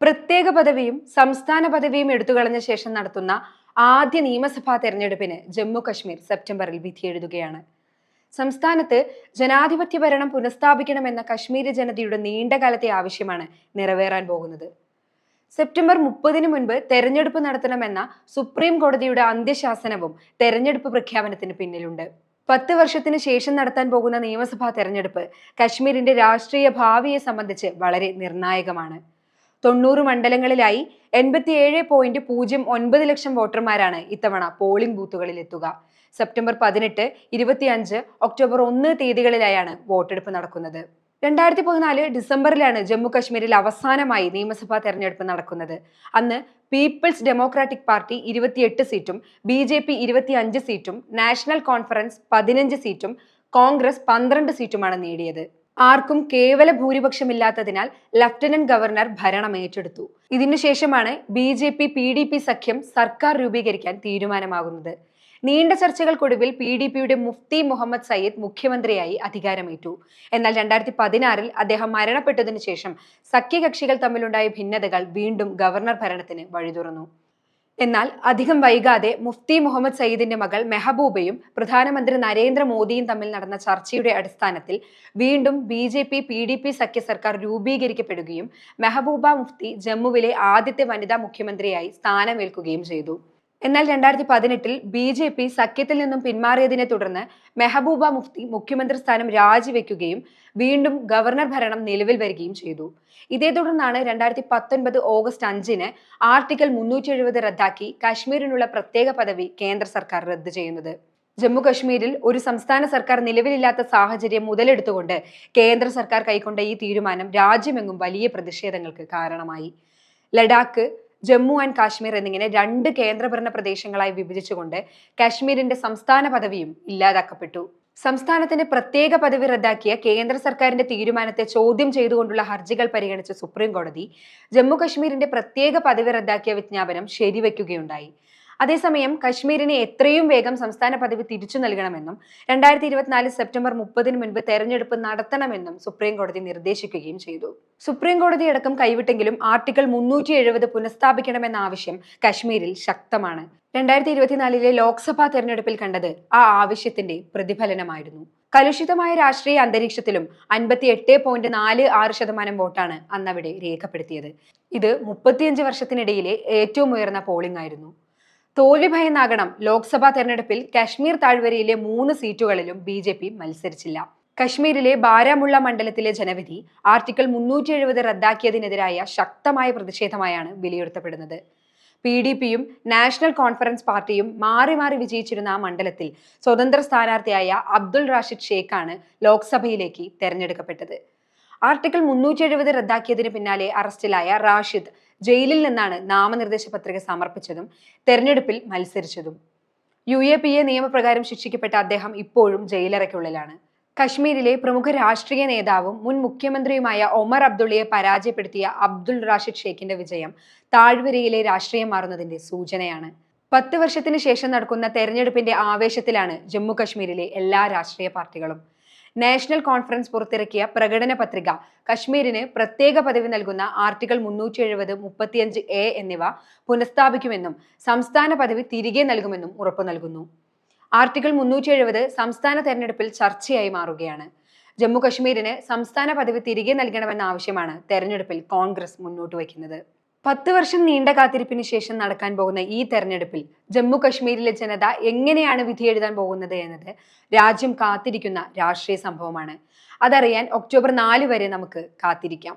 പ്രത്യേക പദവിയും സംസ്ഥാന പദവിയും എടുത്തുകളഞ്ഞ ശേഷം നടത്തുന്ന ആദ്യ നിയമസഭാ തെരഞ്ഞെടുപ്പിന് ജമ്മു കശ്മീർ സെപ്റ്റംബറിൽ വിധിയെഴുതുകയാണ് സംസ്ഥാനത്ത് ജനാധിപത്യ ഭരണം പുനഃസ്ഥാപിക്കണമെന്ന കശ്മീരി ജനതയുടെ നീണ്ടകാലത്തെ ആവശ്യമാണ് നിറവേറാൻ പോകുന്നത്. സെപ്റ്റംബർ മുപ്പതിന് മുൻപ് തെരഞ്ഞെടുപ്പ് നടത്തണമെന്ന സുപ്രീം കോടതിയുടെ അന്ത്യശാസനവും തെരഞ്ഞെടുപ്പ് പ്രഖ്യാപനത്തിന് പിന്നിലുണ്ട്. പത്ത് വർഷത്തിന് ശേഷം നടത്താൻ പോകുന്ന നിയമസഭാ തെരഞ്ഞെടുപ്പ് കശ്മീരിന്റെ രാഷ്ട്രീയ ഭാവിയെ സംബന്ധിച്ച് വളരെ നിർണായകമാണ്. തൊണ്ണൂറ് മണ്ഡലങ്ങളിലായി എൺപത്തിയേഴ് പോയിന്റ് പൂജ്യം ഒൻപത് ലക്ഷം വോട്ടർമാരാണ് ഇത്തവണ പോളിംഗ് ബൂത്തുകളിൽ എത്തുക സെപ്റ്റംബർ പതിനെട്ട് ഇരുപത്തിയഞ്ച് ഒക്ടോബർ ഒന്ന് തീയതികളിലായാണ് വോട്ടെടുപ്പ് നടക്കുന്നത്. രണ്ടായിരത്തി പതിനാല് ഡിസംബറിലാണ് ജമ്മു കശ്മീരിൽ അവസാനമായി നിയമസഭാ തെരഞ്ഞെടുപ്പ് നടക്കുന്നത്. അന്ന് പീപ്പിൾസ് ഡെമോക്രാറ്റിക് പാർട്ടി ഇരുപത്തിയെട്ട് സീറ്റും ബി ജെ പി ഇരുപത്തിയഞ്ച് സീറ്റും നാഷണൽ കോൺഫറൻസ് പതിനഞ്ച് സീറ്റും കോൺഗ്രസ് പന്ത്രണ്ട് സീറ്റുമാണ് നേടിയത്. ആർക്കും കേവല ഭൂരിപക്ഷമില്ലാത്തതിനാൽ ലഫ്റ്റനന്റ് ഗവർണർ ഭരണം ഏറ്റെടുത്തു. ഇതിനുശേഷമാണ് B J P P D P സഖ്യം സർക്കാർ രൂപീകരിക്കാൻ തീരുമാനമാകുന്നത്. നീണ്ട ചർച്ചകൾക്കൊടുവിൽ പി ഡി പിയുടെ മുഫ്തി മുഹമ്മദ് സയ്യിദ് മുഖ്യമന്ത്രിയായി അധികാരമേറ്റു. എന്നാൽ രണ്ടായിരത്തി പതിനാറിൽ അദ്ദേഹം മരണപ്പെട്ടതിനു ശേഷം സഖ്യകക്ഷികൾ തമ്മിലുണ്ടായ ഭിന്നതകൾ വീണ്ടും ഗവർണർ ഭരണത്തിന് വഴിതുറന്നു. എന്നാൽ അധികം വൈകാതെ മുഫ്തി മുഹമ്മദ് സയ്യിദിന്റെ മകൾ മെഹബൂബയും പ്രധാനമന്ത്രി നരേന്ദ്രമോദിയും തമ്മിൽ നടന്ന ചർച്ചയുടെ അടിസ്ഥാനത്തിൽ വീണ്ടും B J P P D P സഖ്യ സർക്കാർ രൂപീകരിക്കപ്പെടുകയും മെഹബൂബ മുഫ്തി ജമ്മുവിലെ ആദ്യത്തെ വനിതാ മുഖ്യമന്ത്രിയായി സ്ഥാനമേൽക്കുകയും ചെയ്തു. എന്നാൽ രണ്ടായിരത്തി പതിനെട്ടിൽ ബി ജെ പി സഖ്യത്തിൽ നിന്നും പിന്മാറിയതിനെ തുടർന്ന് മെഹബൂബ മുഫ്തി മുഖ്യമന്ത്രി സ്ഥാനം രാജിവെക്കുകയും വീണ്ടും ഗവർണർ ഭരണം നിലവിൽ വരികയും ചെയ്തു. ഇതേ തുടർന്നാണ് രണ്ടായിരത്തി പത്തൊൻപത് ഓഗസ്റ്റ് അഞ്ചിന് ആർട്ടിക്കൽ മുന്നൂറ്റി എഴുപത് റദ്ദാക്കി കാശ്മീരിനുള്ള പ്രത്യേക പദവി കേന്ദ്ര സർക്കാർ റദ്ദ് ചെയ്യുന്നത്. ജമ്മു കശ്മീരിൽ ഒരു സംസ്ഥാന സർക്കാർ നിലവിലില്ലാത്ത സാഹചര്യം മുതലെടുത്തുകൊണ്ട് കേന്ദ്ര സർക്കാർ കൈക്കൊണ്ട ഈ തീരുമാനം രാജ്യമെങ്ങും വലിയ പ്രതിഷേധങ്ങൾക്ക് കാരണമായി. ലഡാക്ക് ജമ്മു ആൻഡ് കാശ്മീർ എന്നിങ്ങനെ രണ്ട് കേന്ദ്രഭരണ പ്രദേശങ്ങളായി വിഭജിച്ചുകൊണ്ട് കാശ്മീരിന്റെ സംസ്ഥാന പദവിയും ഇല്ലാതാക്കപ്പെട്ടു. സംസ്ഥാനത്തിന്റെ പ്രത്യേക പദവി റദ്ദാക്കിയ കേന്ദ്ര സർക്കാരിന്റെ തീരുമാനത്തെ ചോദ്യം ചെയ്തുകൊണ്ടുള്ള ഹർജികൾ പരിഗണിച്ച സുപ്രീം കോടതി ജമ്മു കാശ്മീരിന്റെ പ്രത്യേക പദവി റദ്ദാക്കിയ വിജ്ഞാപനം ശരിവെക്കുകയുണ്ടായി. അതേസമയം കശ്മീരിനെ എത്രയും വേഗം സംസ്ഥാന പദവി തിരിച്ചു നൽകണമെന്നും രണ്ടായിരത്തി ഇരുപത്തിനാല് സെപ്റ്റംബർ മുപ്പതിന് മുൻപ് തെരഞ്ഞെടുപ്പ് നടത്തണമെന്നും സുപ്രീം കോടതി നിർദ്ദേശിക്കുകയും ചെയ്തു. സുപ്രീം കോടതി അടക്കം കൈവിട്ടെങ്കിലും ആർട്ടിക്കിൾ മുന്നൂറ്റി എഴുപത് പുനഃസ്ഥാപിക്കണമെന്ന ആവശ്യം കശ്മീരിൽ ശക്തമാണ്. രണ്ടായിരത്തി ഇരുപത്തിനാലിലെ ലോക്സഭാ തെരഞ്ഞെടുപ്പിൽ കണ്ടത് ആ ആവശ്യത്തിന്റെ പ്രതിഫലനമായിരുന്നു. കലുഷിതമായ രാഷ്ട്രീയ അന്തരീക്ഷത്തിലും അൻപത്തി എട്ട് പോയിന്റ് നാല് ആറ് ശതമാനം വോട്ടാണ് അന്നവിടെ രേഖപ്പെടുത്തിയത്. ഇത് മുപ്പത്തിയഞ്ച് വർഷത്തിനിടയിലെ ഏറ്റവും ഉയർന്ന പോളിംഗ് ആയിരുന്നു. തോൽവി ഭയന്നാകണം ലോക്സഭാ തെരഞ്ഞെടുപ്പിൽ കശ്മീർ താഴ്വരയിലെ മൂന്ന് സീറ്റുകളിലും ബി ജെ പി മത്സരിച്ചില്ല. കശ്മീരിലെ ബാരാമുള്ള മണ്ഡലത്തിലെ ജനവിധി ആർട്ടിക്കിൾ മുന്നൂറ്റി എഴുപത് റദ്ദാക്കിയതിനെതിരായ ശക്തമായ പ്രതിഷേധമായാണ് വിലയിരുത്തപ്പെടുന്നത്. പി ഡി പിയും നാഷണൽ കോൺഫറൻസ് പാർട്ടിയും മാറി മാറി വിജയിച്ചിരുന്ന ആ മണ്ഡലത്തിൽ സ്വതന്ത്ര സ്ഥാനാർത്ഥിയായ അബ്ദുൾ റാഷിദ് ഷേഖാണ് ലോക്സഭയിലേക്ക് തെരഞ്ഞെടുക്കപ്പെട്ടത്. ആർട്ടിക്കിൾ മുന്നൂറ്റി എഴുപത് റദ്ദാക്കിയതിന് പിന്നാലെ അറസ്റ്റിലായ റാഷിദ് ജയിലിൽ നിന്നാണ് നാമനിർദ്ദേശ പത്രിക സമർപ്പിച്ചതും തെരഞ്ഞെടുപ്പിൽ മത്സരിച്ചതും. യു എ പി എ നിയമപ്രകാരം ശിക്ഷിക്കപ്പെട്ട അദ്ദേഹം ഇപ്പോഴും ജയിലറയ്ക്കുള്ളിലാണ്. കശ്മീരിലെ പ്രമുഖ രാഷ്ട്രീയ നേതാവും മുൻ മുഖ്യമന്ത്രിയുമായ ഒമർ അബ്ദുള്ളയെ പരാജയപ്പെടുത്തിയ അബ്ദുൾ റാഷിദ് ഷേഖിന്റെ വിജയം താഴ്വരയിലെ രാഷ്ട്രീയം മാറുന്നതിന്റെ സൂചനയാണ്. പത്ത് വർഷത്തിന് ശേഷം നടക്കുന്ന തെരഞ്ഞെടുപ്പിന്റെ ആവേശത്തിലാണ് ജമ്മു കശ്മീരിലെ എല്ലാ രാഷ്ട്രീയ പാർട്ടികളും. നാഷണൽ കോൺഫറൻസ് പുറത്തിറക്കിയ പ്രകടന പത്രിക കശ്മീരിന് പ്രത്യേക പദവി നൽകുന്ന ആർട്ടിക്കിൾ മുന്നൂറ്റി എഴുപത് മുപ്പത്തിയഞ്ച് എ എന്നിവ പുനഃസ്ഥാപിക്കുമെന്നും സംസ്ഥാന പദവി തിരികെ നൽകുമെന്നും ഉറപ്പു നൽകുന്നു. ആർട്ടിക്കിൾ മുന്നൂറ്റി എഴുപത് സംസ്ഥാന തെരഞ്ഞെടുപ്പിൽ ചർച്ചയായി മാറുകയാണ്. ജമ്മു കശ്മീരിന് സംസ്ഥാന പദവി തിരികെ നൽകണമെന്ന ആവശ്യമാണ് തെരഞ്ഞെടുപ്പിൽ കോൺഗ്രസ് മുന്നോട്ട് വയ്ക്കുന്നത് പത്ത് വർഷം നീണ്ട കാത്തിരിപ്പിന് ശേഷം നടക്കാൻ പോകുന്ന ഈ തെരഞ്ഞെടുപ്പിൽ ജമ്മു കശ്മീരിലെ ജനത എങ്ങനെയാണ് വിധി എഴുതാൻ പോകുന്നത് എന്നത് രാജ്യം കാത്തിരിക്കുന്ന രാഷ്ട്രീയ സംഭവമാണ്. അതറിയാൻ ഒക്ടോബർ നാല് വരെ നമുക്ക് കാത്തിരിക്കാം.